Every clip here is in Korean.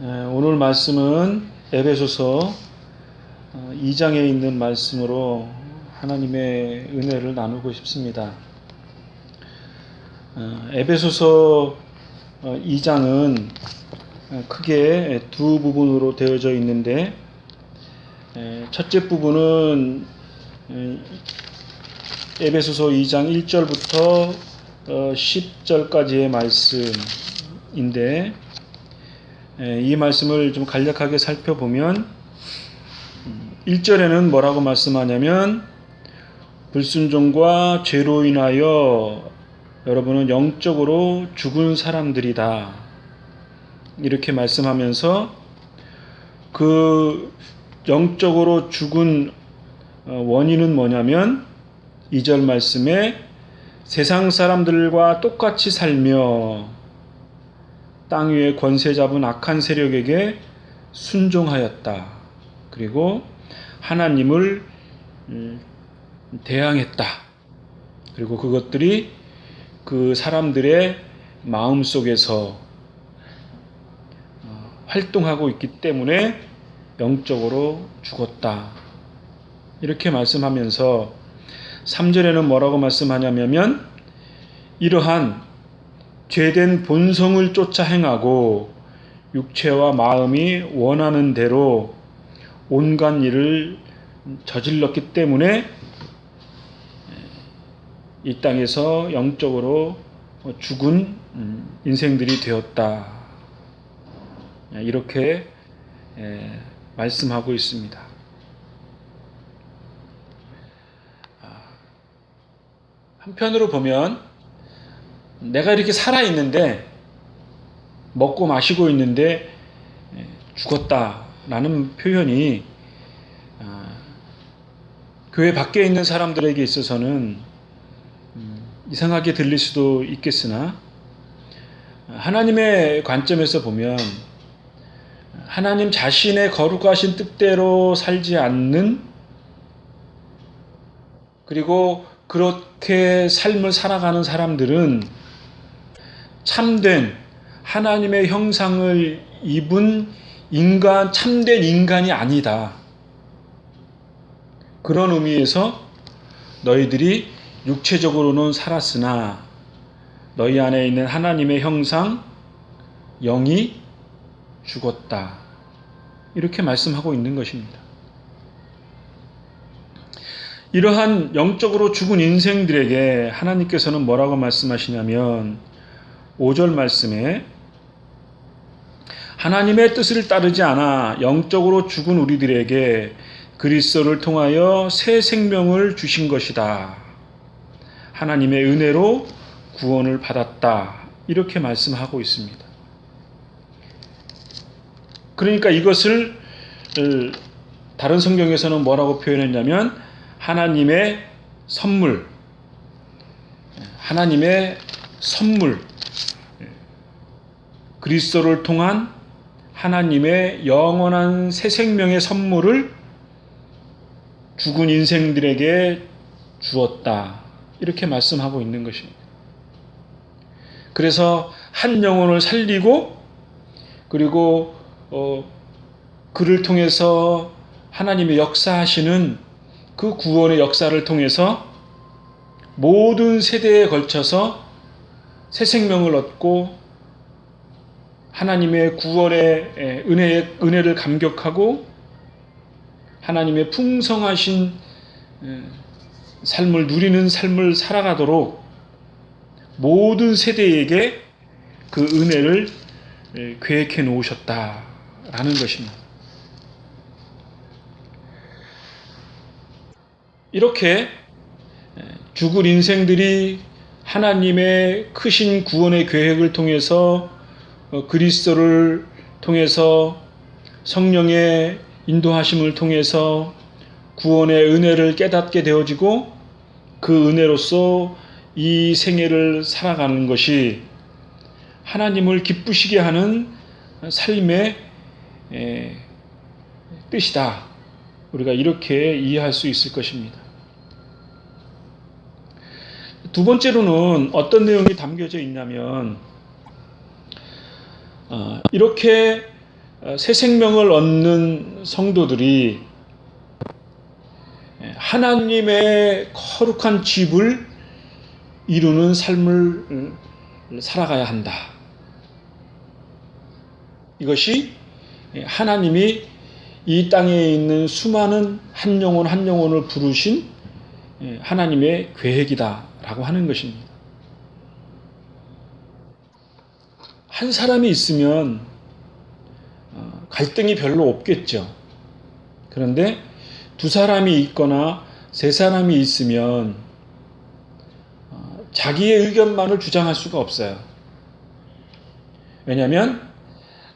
오늘 말씀은 에베소서 2장에 있는 말씀으로 하나님의 은혜를 나누고 싶습니다. 어, 에베소서 2장은 크게 두 부분으로 되어져 있는데 첫째 부분은 에베소서 2장 1절부터 10절까지의 말씀인데 이 말씀을 좀 간략하게 살펴보면 1절에는 뭐라고 말씀하냐면 불순종과 죄로 인하여 여러분은 영적으로 죽은 사람들이다. 이렇게 말씀하면서 그 영적으로 죽은 원인은 뭐냐면 2절 말씀에 세상 사람들과 똑같이 살며 땅 위에 권세 잡은 악한 세력에게 순종하였다. 그리고 하나님을 대항했다. 그리고 그것들이 그 사람들의 마음 속에서 활동하고 있기 때문에 영적으로 죽었다. 이렇게 말씀하면서 3절에는 뭐라고 말씀하냐면 이러한 죄된 본성을 쫓아 행하고 육체와 마음이 원하는 대로 온갖 일을 저질렀기 때문에 이 땅에서 영적으로 죽은 인생들이 되었다. 이렇게 말씀하고 있습니다. 한편으로 보면 내가 이렇게 살아 있는데 먹고 마시고 있는데 죽었다라는 표현이 교회 밖에 있는 사람들에게 있어서는 이상하게 들릴 수도 있겠으나 하나님의 관점에서 보면 하나님 자신의 거룩하신 뜻대로 살지 않는 그리고 그렇게 삶을 살아가는 사람들은 참된 하나님의 형상을 입은 인간, 참된 인간이 아니다. 그런 의미에서 너희들이 육체적으로는 살았으나 너희 안에 있는 하나님의 형상, 영이 죽었다. 이렇게 말씀하고 있는 것입니다. 이러한 영적으로 죽은 인생들에게 하나님께서는 뭐라고 말씀하시냐면 5절 말씀에 하나님의 뜻을 따르지 않아 영적으로 죽은 우리들에게 그리스도를 통하여 새 생명을 주신 것이다. 하나님의 은혜로 구원을 받았다. 이렇게 말씀하고 있습니다. 그러니까 이것을 다른 성경에서는 뭐라고 표현했냐면 하나님의 선물, 하나님의 선물, 그리스도를 통한 하나님의 영원한 새 생명의 선물을 죽은 인생들에게 주었다. 이렇게 말씀하고 있는 것입니다. 그래서 한 영혼을 살리고 그리고 어, 그를 통해서 하나님의 역사하시는 그 구원의 역사를 통해서 모든 세대에 걸쳐서 새 생명을 얻고 하나님의 구원의 은혜의 은혜를 감격하고 하나님의 풍성하신 삶을 누리는 삶을 살아가도록 모든 세대에게 그 은혜를 계획해 놓으셨다라는 것입니다. 이렇게 죽을 인생들이 하나님의 크신 구원의 계획을 통해서 그리스도를 통해서 성령의 인도하심을 통해서 구원의 은혜를 깨닫게 되어지고 그 은혜로서 이 생애를 살아가는 것이 하나님을 기쁘시게 하는 삶의 뜻이다. 우리가 이렇게 이해할 수 있을 것입니다. 두 번째로는 어떤 내용이 담겨져 있냐면 어, 이렇게 어, 새 생명을 얻는 성도들이 하나님의 거룩한 집을 이루는 삶을 살아가야 한다. 이것이 하나님이 이 땅에 있는 수많은 한 영혼 한 영혼을 부르신 하나님의 계획이다라고 하는 것입니다. 한 사람이 있으면 어, 갈등이 별로 없겠죠. 그런데 두 사람이 있거나 세 사람이 있으면 어, 자기의 의견만을 주장할 수가 없어요. 왜냐하면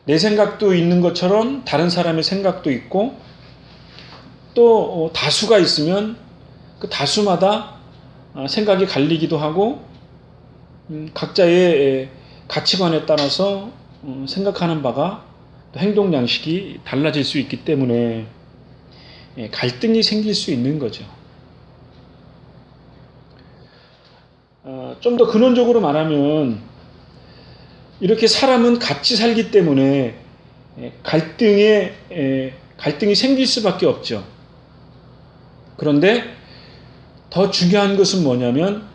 내 생각도 있는 것처럼 다른 사람의 생각도 있고 또 어, 다수가 있으면 그 다수마다 생각이 갈리기도 하고 음, 각자의 가치관에 따라서 음, 생각하는 바가 행동 양식이 달라질 수 있기 때문에 예, 갈등이 생길 수 있는 거죠. 어, 좀더 근원적으로 말하면 이렇게 사람은 같이 살기 때문에 예, 갈등에 예, 갈등이 생길 수밖에 없죠. 그런데 더 중요한 것은 뭐냐면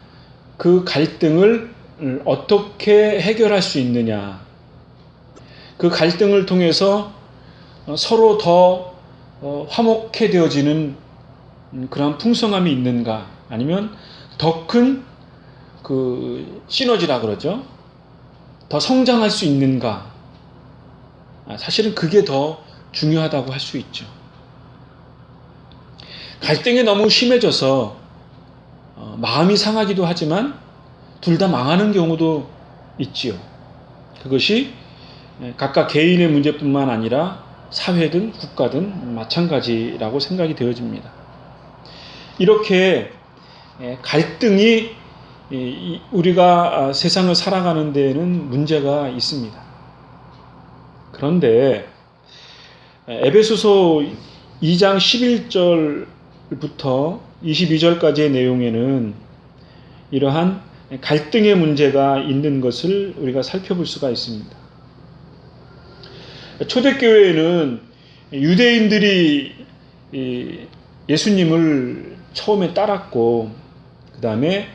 그 갈등을 어떻게 해결할 수 있느냐. 그 갈등을 통해서 어, 서로 더 어, 화목해 되어지는 그런 풍성함이 있는가 아니면 더 큰 그 시너지라 그러죠. 더 성장할 수 있는가. 아, 사실은 그게 더 중요하다고 할 수 있죠. 갈등이 너무 심해져서 어, 마음이 상하기도 하지만 둘 다 망하는 경우도 있지요. 그것이 각각 개인의 문제뿐만 아니라 사회든 국가든 마찬가지라고 생각이 되어집니다. 이렇게 갈등이 우리가 세상을 살아가는 데에는 문제가 있습니다. 그런데 에베소서 2장 11절부터 22절까지의 내용에는 이러한 갈등의 문제가 있는 것을 우리가 살펴볼 수가 있습니다. 초대교회에는 유대인들이 예수님을 처음에 따랐고, 그 다음에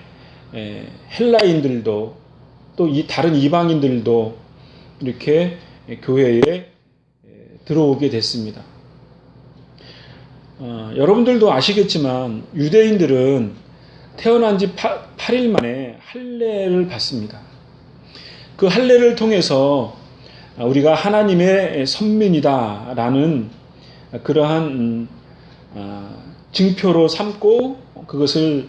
헬라인들도 또 이 다른 이방인들도 이렇게 교회에 들어오게 됐습니다. 어, 여러분들도 아시겠지만 유대인들은 태어난 지 8, 일 만에 할례를 받습니다. 그 할례를 통해서 우리가 하나님의 선민이다라는 그러한 음, 아, 증표로 삼고 그것을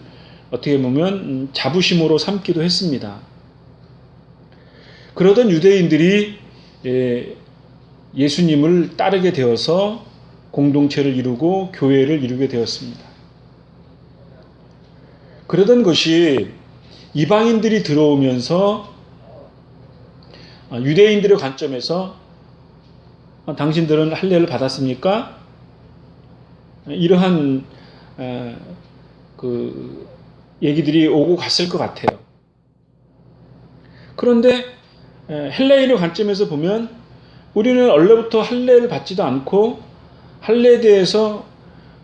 어떻게 보면 자부심으로 삼기도 했습니다. 그러던 유대인들이 예, 예수님을 따르게 되어서 공동체를 이루고 교회를 이루게 되었습니다. 그러던 것이 이방인들이 들어오면서 유대인들의 관점에서 당신들은 할례를 받았습니까? 이러한 그 얘기들이 오고 갔을 것 같아요. 그런데 헬레인의 관점에서 보면 우리는 원래부터 할례를 받지도 않고 할례에 대해서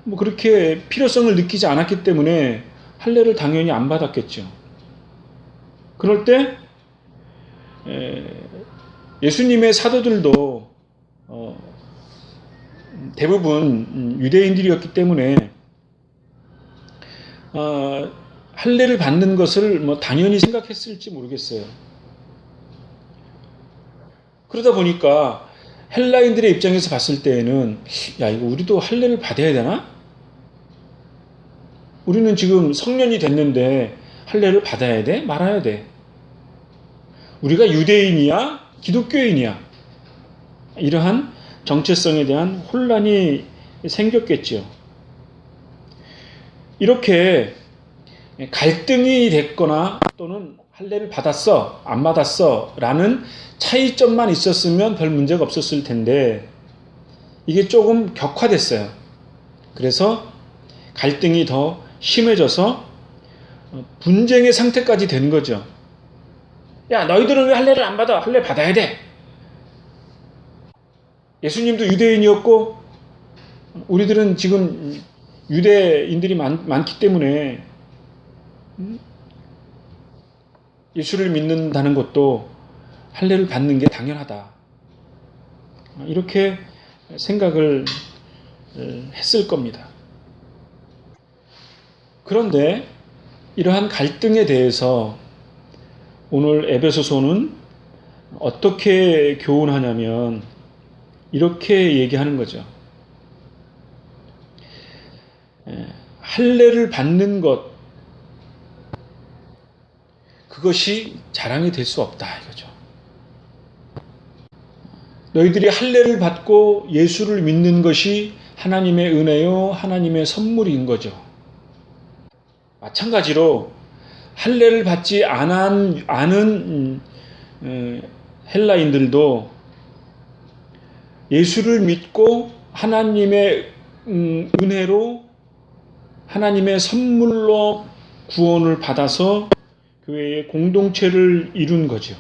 뭐 그렇게 필요성을 느끼지 않았기 때문에 할례를 당연히 안 받았겠죠. 그럴 때 예수님의 사도들도 어, 대부분 유대인들이었기 때문에 어, 할례를 받는 것을 뭐 당연히 생각했을지 모르겠어요. 그러다 보니까 헬라인들의 입장에서 봤을 때에는 야 이거 우리도 할례를 받아야 되나? 우리는 지금 성년이 됐는데 할례를 받아야 돼? 말아야 돼? 우리가 유대인이야? 기독교인이야? 이러한 정체성에 대한 혼란이 생겼겠지요. 이렇게 갈등이 됐거나 또는 할례를 받았어, 안 받았어 라는 차이점만 있었으면 별 문제가 없었을 텐데 이게 조금 격화됐어요. 그래서 갈등이 더 심해져서 분쟁의 상태까지 된 거죠. 야, 너희들은 왜 할례를 안 받아? 할례 받아야 돼. 예수님도 유대인이었고 우리들은 지금 유대인들이 많, 많기 때문에 예수를 믿는다는 것도 할례를 받는 게 당연하다. 이렇게 생각을 했을 겁니다. 그런데 이러한 갈등에 대해서 오늘 에베소서는 어떻게 교훈하냐면 이렇게 얘기하는 거죠. 할례를 받는 것 그것이 자랑이 될 수 없다 이거죠. 너희들이 할례를 받고 예수를 믿는 것이 하나님의 은혜요 하나님의 선물인 거죠. 마찬가지로 할례를 받지 않은, 않은 헬라인들도 예수를 믿고 하나님의 음, 은혜로 하나님의 선물로 구원을 받아서 교회의 공동체를 이룬 거죠.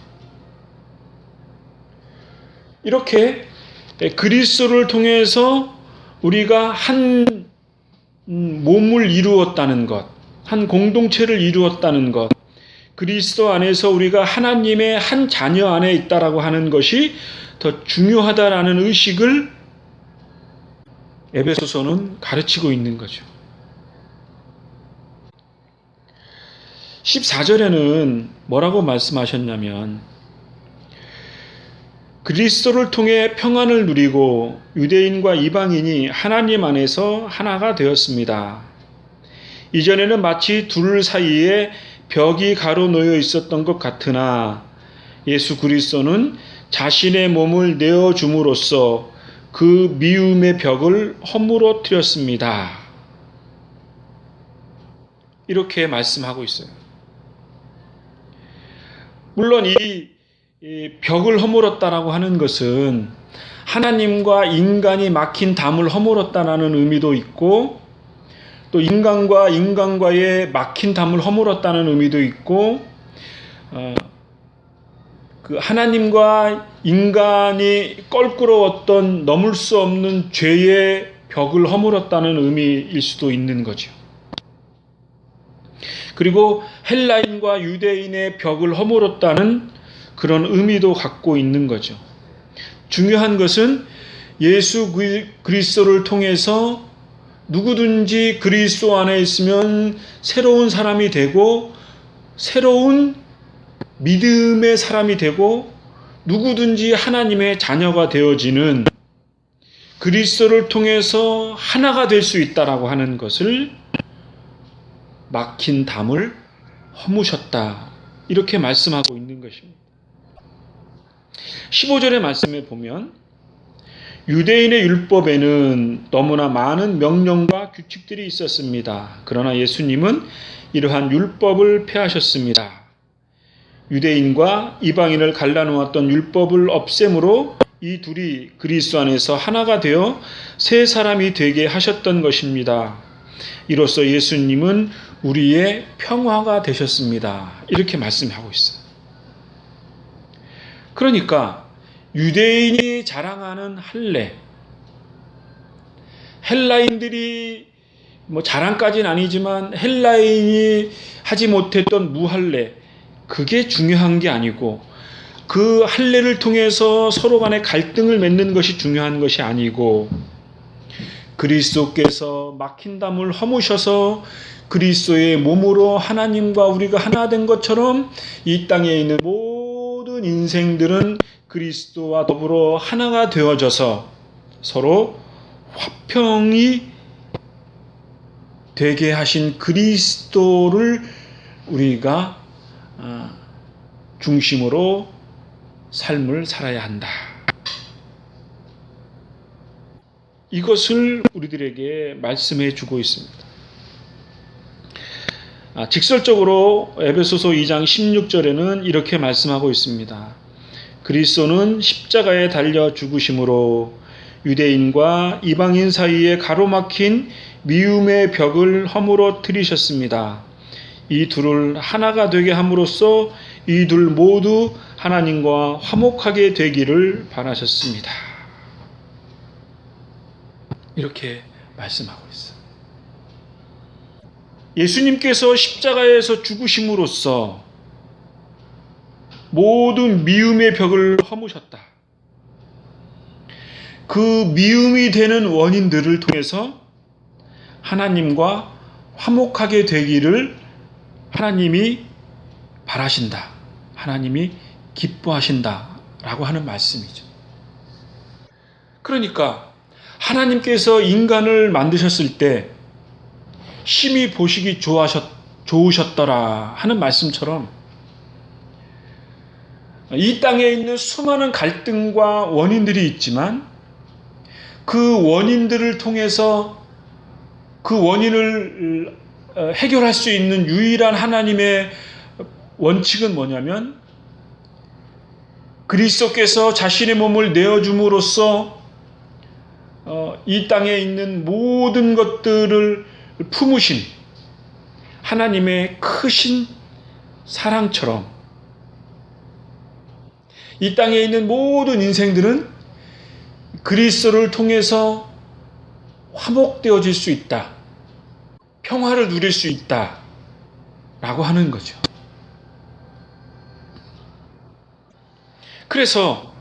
이렇게 그리스도를 통해서 우리가 한 음, 몸을 이루었다는 것, 한 공동체를 이루었다는 것, 그리스도 안에서 우리가 하나님의 한 자녀 안에 있다라고 하는 것이 더 중요하다라는 의식을 에베소서는 가르치고 있는 거죠. 14절에는 뭐라고 말씀하셨냐면 그리스도를 통해 평안을 누리고 유대인과 이방인이 하나님 안에서 하나가 되었습니다. 이전에는 마치 둘 사이에 벽이 가로놓여 있었던 것 같으나 예수 그리스도는 자신의 몸을 내어 줌으로써 그 미움의 벽을 허물어뜨렸습니다. 이렇게 말씀하고 있어요. 물론 이 벽을 허물었다라고 하는 것은 하나님과 인간이 막힌 담을 허물었다라는 의미도 있고 또 인간과 인간과의 막힌 담을 허물었다는 의미도 있고 어, 그 하나님과 인간이 껄끄러웠던 넘을 수 없는 죄의 벽을 허물었다는 의미일 수도 있는 거죠. 그리고 헬라인과 유대인의 벽을 허물었다는 그런 의미도 갖고 있는 거죠. 중요한 것은 예수 그리스도를 통해서 누구든지 그리스도 안에 있으면 새로운 사람이 되고 새로운 믿음의 사람이 되고 누구든지 하나님의 자녀가 되어지는 그리스도를 통해서 하나가 될 수 있다라고 하는 것을 막힌 담을 허무셨다. 이렇게 말씀하고 있는 것입니다. 15절의 말씀에 보면 유대인의 율법에는 너무나 많은 명령과 규칙들이 있었습니다. 그러나 예수님은 이러한 율법을 폐하셨습니다. 유대인과 이방인을 갈라놓았던 율법을 없앰으로 이 둘이 그리스도 안에서 하나가 되어 새 사람이 되게 하셨던 것입니다. 이로써 예수님은 우리의 평화가 되셨습니다. 이렇게 말씀하고 있어요. 그러니까 유대인이 자랑하는 할례, 헬라인들이 뭐 자랑까지는 아니지만 헬라인이 하지 못했던 무할례, 그게 중요한 게 아니고 그 할례를 통해서 서로 간의 갈등을 맺는 것이 중요한 것이 아니고 그리스도께서 막힌 담을 허무셔서 그리스도의 몸으로 하나님과 우리가 하나 된 것처럼 이 땅에 있는 모든 인생들은 그리스도와 더불어 하나가 되어져서 서로 화평이 되게 하신 그리스도를 우리가 아, 중심으로 삶을 살아야 한다. 이것을 우리들에게 말씀해 주고 있습니다. 아, 직설적으로 에베소서 2장 16절에는 이렇게 말씀하고 있습니다. 그리스도는 십자가에 달려 죽으심으로 유대인과 이방인 사이에 가로막힌 미움의 벽을 허물어 트리셨습니다. 이 둘을 하나가 되게 함으로써 이 둘 모두 하나님과 화목하게 되기를 바라셨습니다. 이렇게 말씀하고 있어. 예수님께서 십자가에서 죽으심으로써 모든 미움의 벽을 허무셨다. 그 미움이 되는 원인들을 통해서 하나님과 화목하게 되기를 하나님이 바라신다. 하나님이 기뻐하신다. 라고 하는 말씀이죠. 그러니까 하나님께서 인간을 만드셨을 때 심히 보시기 좋으셨더라 하는 말씀처럼 이 땅에 있는 수많은 갈등과 원인들이 있지만 그 원인들을 통해서 그 원인을 어, 해결할 수 있는 유일한 하나님의 원칙은 뭐냐면 그리스도께서 자신의 몸을 내어줌으로써 어, 이 땅에 있는 모든 것들을 품으신 하나님의 크신 사랑처럼 이 땅에 있는 모든 인생들은 그리스도를 통해서 화목되어질 수 있다. 평화를 누릴 수 있다. 라고 하는 거죠. 그래서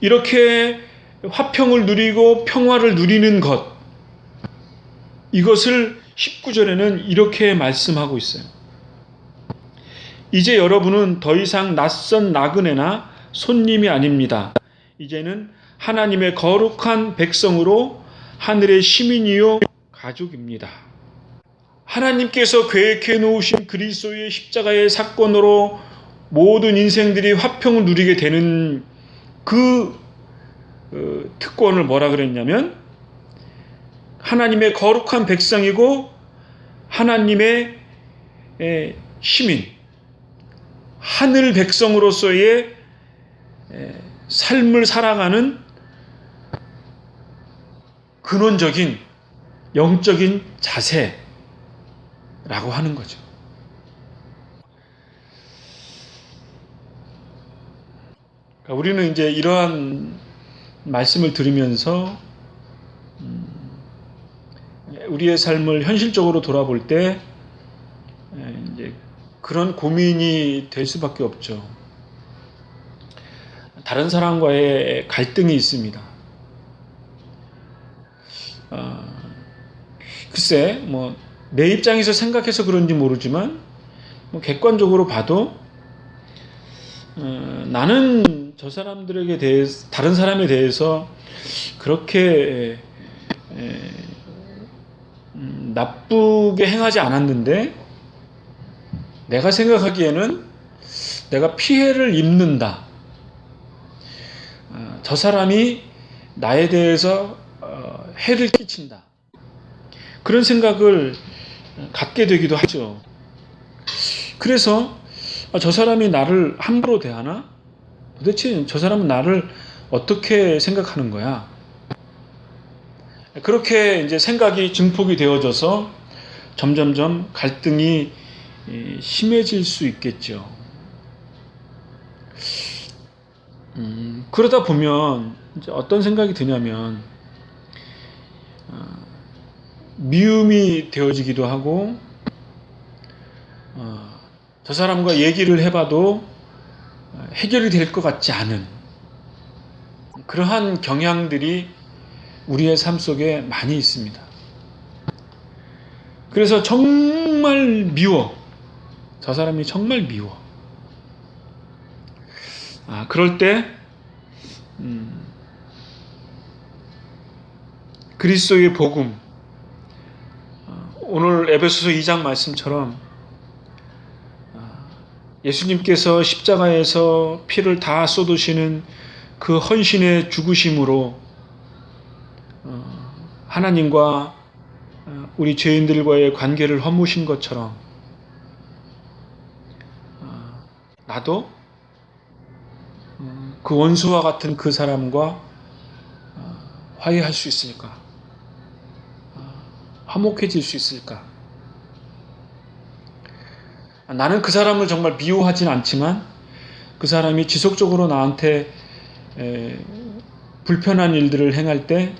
이렇게 화평을 누리고 평화를 누리는 것, 이것을 19절에는 이렇게 말씀하고 있어요. 이제 여러분은 더 이상 낯선 나그네나 손님이 아닙니다. 이제는 하나님의 거룩한 백성으로 하늘의 시민이요 가족입니다. 하나님께서 계획해 놓으신 그리스도의 십자가의 사건으로 모든 인생들이 화평을 누리게 되는 그 어, 특권을 뭐라 그랬냐면 하나님의 거룩한 백성이고 하나님의 에, 시민 하늘 백성으로서의 에, 삶을 살아가는 근원적인 영적인 자세라고 하는 거죠. 그러니까 우리는 이제 이러한 말씀을 들으면서 음, 우리의 삶을 현실적으로 돌아볼 때 그런 고민이 될 수밖에 없죠. 다른 사람과의 갈등이 있습니다. 어, 글쎄, 뭐, 내 입장에서 생각해서 그런지 모르지만, 뭐 객관적으로 봐도, 어, 나는 저 사람들에게 대해서, 다른 사람에 대해서 그렇게, 에, 음, 나쁘게 행하지 않았는데, 내가 생각하기에는 내가 피해를 입는다. 어, 저 사람이 나에 대해서 어, 해를 끼친다. 그런 생각을 갖게 되기도 하죠. 그래서 아, 저 사람이 나를 함부로 대하나? 도대체 저 사람은 나를 어떻게 생각하는 거야? 그렇게 이제 생각이 증폭이 되어져서 점점점 갈등이 심해질 수 있겠죠. 음, 그러다 보면 어떤 생각이 드냐면 어, 미움이 되어지기도 하고 어, 저 사람과 얘기를 해봐도 해결이 될 것 같지 않은 그러한 경향들이 우리의 삶 속에 많이 있습니다. 그래서 정말 미워. 저 사람이 정말 미워. 아, 그럴 때, 음, 그리스도의 복음, 어, 오늘 에베소서 2장 말씀처럼 어, 예수님께서 십자가에서 피를 다 쏟으시는 그 헌신의 죽으심으로 어, 하나님과 우리 죄인들과의 관계를 허무신 것처럼 나도 그 원수와 같은 그 사람과 화해할 수 있을까? 화목해질 수 있을까? 나는 그 사람을 정말 미워하진 않지만 그 사람이 지속적으로 나한테 불편한 일들을 행할 때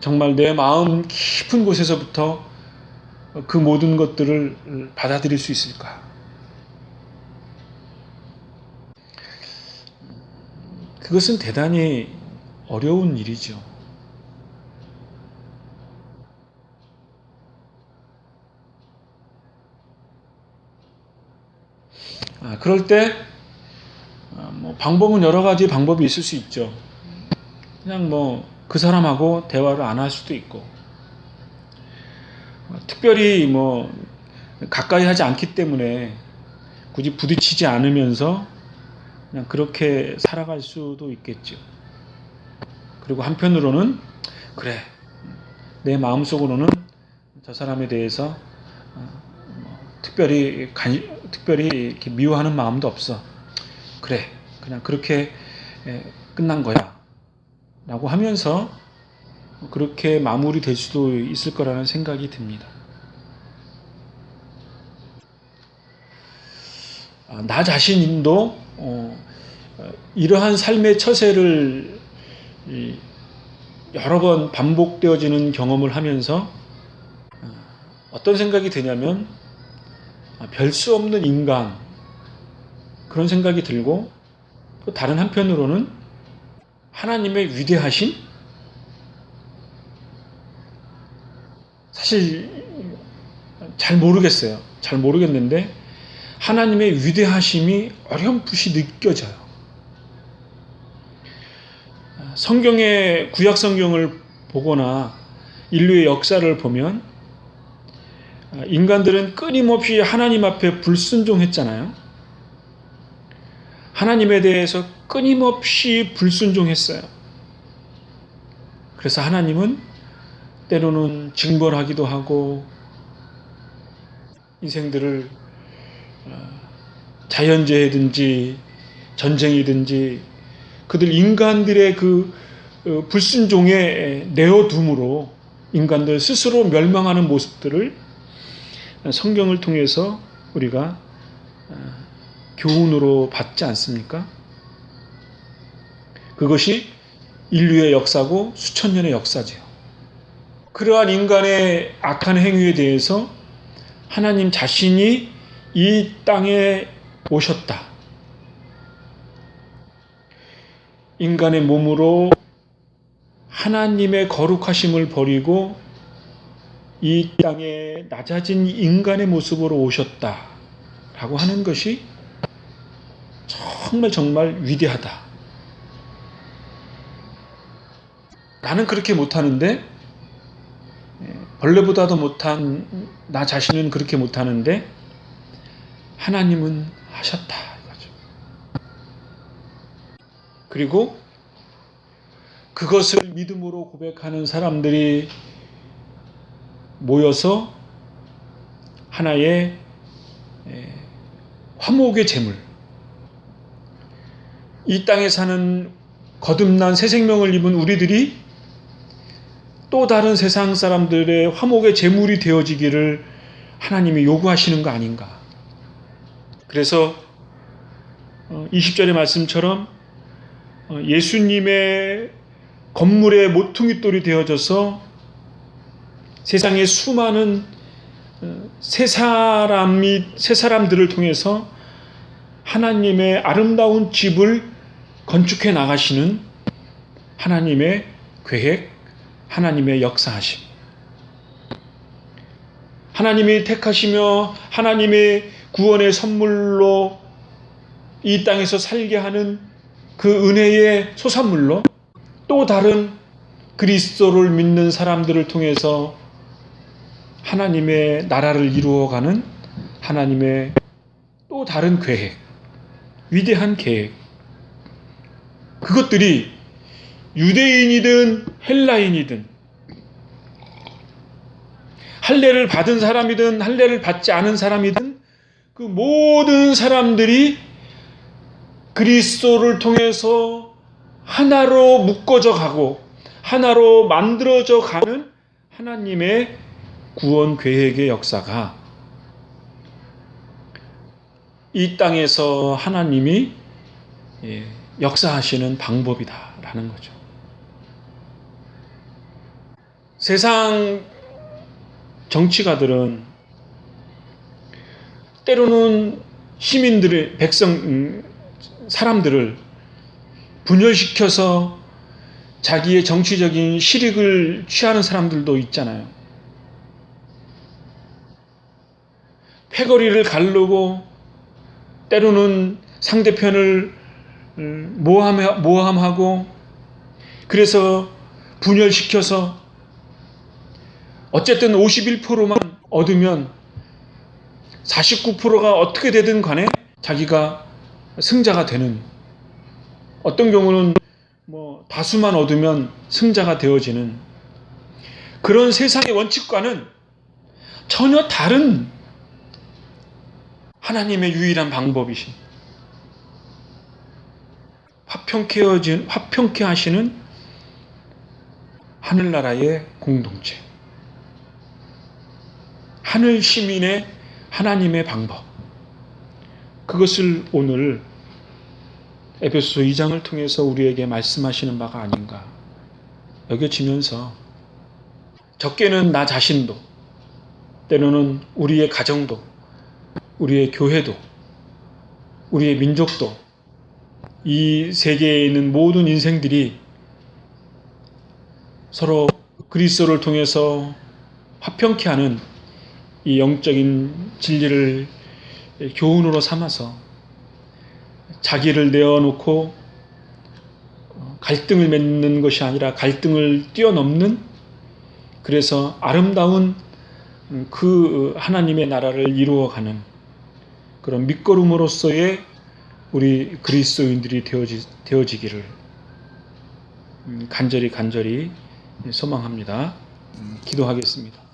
정말 내 마음 깊은 곳에서부터 그 모든 것들을 받아들일 수 있을까? 그것은 대단히 어려운 일이죠. 아, 그럴 때, 아, 뭐, 방법은 여러 가지 방법이 있을 수 있죠. 그냥 뭐, 그 사람하고 대화를 안 할 수도 있고, 어, 특별히 뭐, 가까이 하지 않기 때문에 굳이 부딪히지 않으면서 그냥 그렇게 살아갈 수도 있겠죠. 그리고 한편으로는, 그래, 내 마음속으로는 저 사람에 대해서 어, 뭐, 특별히 관, 특별히 이렇게 미워하는 마음도 없어. 그래, 그냥 그렇게 에, 끝난 거야. 라고 하면서 그렇게 마무리될 수도 있을 거라는 생각이 듭니다. 나 자신도 어, 어, 이러한 삶의 처세를 이, 여러 번 반복되어지는 경험을 하면서 어, 어떤 생각이 드냐면 별 수 없는 인간 그런 생각이 들고 또 다른 한편으로는 하나님의 위대하신 사실 잘 모르겠어요. 잘 모르겠는데 하나님의 위대하심이 어렴풋이 느껴져요. 성경의 구약 성경을 보거나 인류의 역사를 보면 인간들은 끊임없이 하나님 앞에 불순종했잖아요. 하나님에 대해서 끊임없이 불순종했어요. 그래서 하나님은 때로는 징벌하기도 하고 인생들을 어, 자연재해든지 전쟁이든지 그들 인간들의 그 어, 불순종에 내어둠으로 인간들 스스로 멸망하는 모습들을 성경을 통해서 우리가 어, 교훈으로 받지 않습니까? 그것이 인류의 역사고 수천 년의 역사지요. 그러한 인간의 악한 행위에 대해서 하나님 자신이 이 땅에 오셨다. 인간의 몸으로 하나님의 거룩하심을 버리고 이 땅에 낮아진 인간의 모습으로 오셨다. 라고 하는 것이 정말 정말 위대하다. 나는 그렇게 못하는데, 벌레보다도 못한 나 자신은 그렇게 못하는데, 하나님은 하셨다. 이거죠. 그리고 그것을 믿음으로 고백하는 사람들이 모여서 하나의 화목의 제물, 이 땅에 사는 거듭난 새 생명을 입은 우리들이 또 다른 세상 사람들의 화목의 제물이 되어지기를 하나님이 요구하시는 거 아닌가. 그래서 20절의 말씀처럼 어, 예수님의 건물의 모퉁이 돌이 되어져서 세상의 수많은 어, 새 사람이 새 사람들을 통해서 하나님의 아름다운 집을 건축해 나가시는 하나님의 계획, 하나님의 역사하심. 하나님이 택하시며 하나님의 구원의 선물로 이 땅에서 살게 하는 그 은혜의 소산물로 또 다른 그리스도를 믿는 사람들을 통해서 하나님의 나라를 이루어가는 하나님의 또 다른 계획, 위대한 계획. 그것들이 유대인이든 헬라인이든 할례를 받은 사람이든 할례를 받지 않은 사람이든 그 모든 사람들이 그리스도를 통해서 하나로 묶어져 가고 하나로 만들어져 가는 하나님의 구원 계획의 역사가 이 땅에서 하나님이 예, 역사하시는 방법이다라는 거죠. 세상 정치가들은 때로는 시민들의 백성 음, 사람들을 분열시켜서 자기의 정치적인 실익을 취하는 사람들도 있잖아요. 패거리를 가르고 때로는 상대편을 음, 모함, 모함하고 그래서 분열시켜서 어쨌든 51%만 얻으면 49%가 어떻게 되든 간에 자기가 승자가 되는 어떤 경우는 뭐 다수만 얻으면 승자가 되어지는 그런 세상의 원칙과는 전혀 다른 하나님의 유일한 방법이신 화평케 하진 화평케 하시는 하늘나라의 공동체 하늘 시민의 하나님의 방법. 그것을 오늘 에베소 2장을 통해서 우리에게 말씀하시는 바가 아닌가 여겨지면서 적게는 나 자신도 때로는 우리의 가정도 우리의 교회도 우리의 민족도 이 세계에 있는 모든 인생들이 서로 그리스도를 통해서 화평케 하는 이 영적인 진리를 교훈으로 삼아서 자기를 내어놓고 갈등을 맺는 것이 아니라 갈등을 뛰어넘는 그래서 아름다운 그 하나님의 나라를 이루어가는 그런 밑거름으로서의 우리 그리스도인들이 되어지, 되어지기를 간절히 간절히 소망합니다. 기도하겠습니다.